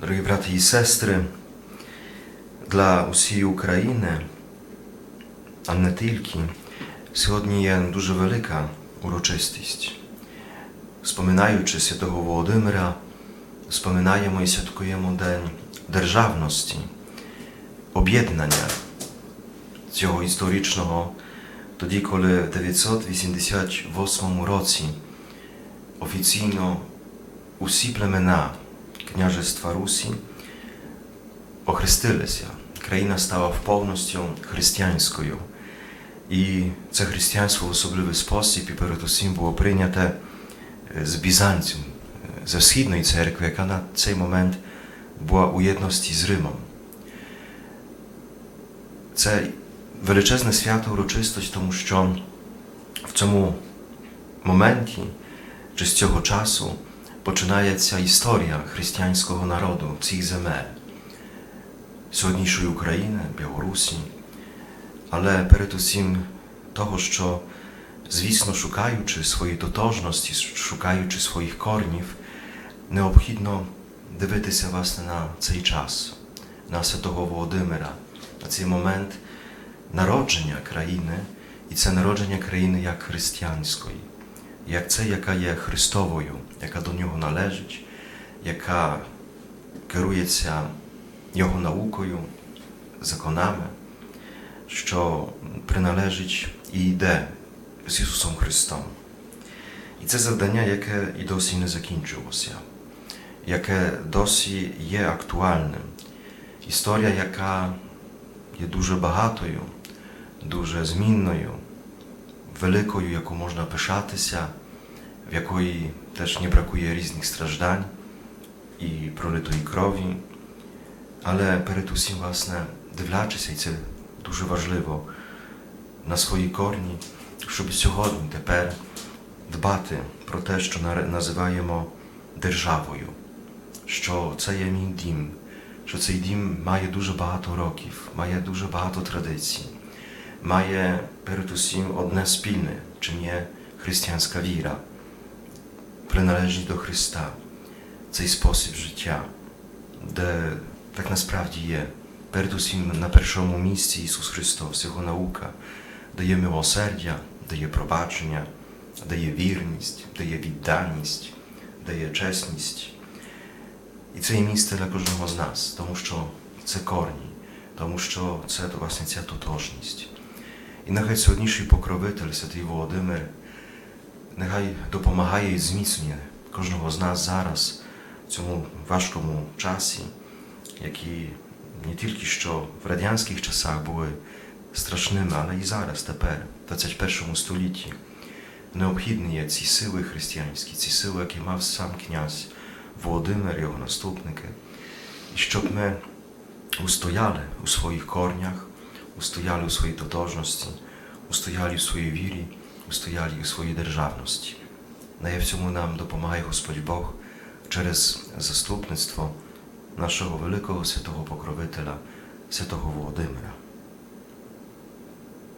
Дорогі брати і сестри, для усієї України, а не тільки, сьогодні є дуже велика урочистість. Споминаючи святого Володимира, споминаємо і святкуємо День державності, об'єднання цього історичного, тоді, коли в 988 році офіційно усі племена Княжества Русі охрестилися. Країна стала повністю християнською. І це християнство в особливий спосіб і перед усім було прийняте е, з Бізанцем, е, ze Східної церкви, яка на цей момент була у єдності з Римом. Це величезне свято урочистость, тому що в цьому моменті чи з цього часу починається історія християнського народу цих земель, сьогоднішньої України, Білорусі, але перед усім того, що, звісно, шукаючи свої тотожності, шукаючи своїх корнів, необхідно дивитися власне на цей час, на святого Володимира, на цей момент народження країни, і це народження країни як християнської як це, яка є Христовою, яка до нього належить, яка керується Його наукою, законами, що приналежить і йде з Ісусом Христом. І це завдання, яке і досі не закінчилося, яке досі є актуальним. Історія, яка є дуже багатою, дуже змінною великою, яку можна пишатися, в якої теж не brakuje різних страждань і пролитої крові, але перед усім, власне, дивлячися, і це дуже важливо, на свої корні, щоб сьогодні, тепер дбати про те, що називаємо державою, що це є мій дім, що цей дім має дуже багато років, має дуже багато традицій mає перед усім одне спільне, czym є християнська віра, приналежність до Христа, цей спосіб життя, де так насправді є перед усім на першому місці Ісус Христос, Його наука, дає милосердя, дає пробачення, дає вірність, дає відданість, дає чесність. І це є місце для кожного з нас, тому що це корні, тому що це власне ця тотожність. І нехай сьогоднішній покровитель, святий Володимир, нехай допомагає і зміцнює кожного з нас зараз, в цьому важкому часі, які не тільки що в радянських часах були страшними, але і зараз, тепер, в 21 столітті, необхідні є ці сили християнські, ці сили, які мав сам князь Володимир, його наступники, і щоб ми устояли у своїх корнях, устояли у своїй тотожності, устояли у своїй вірі, устояли у своїй державності. Дає в цьому нам допомагає Господь Бог через заступництво нашого великого святого покровителя, святого Володимира.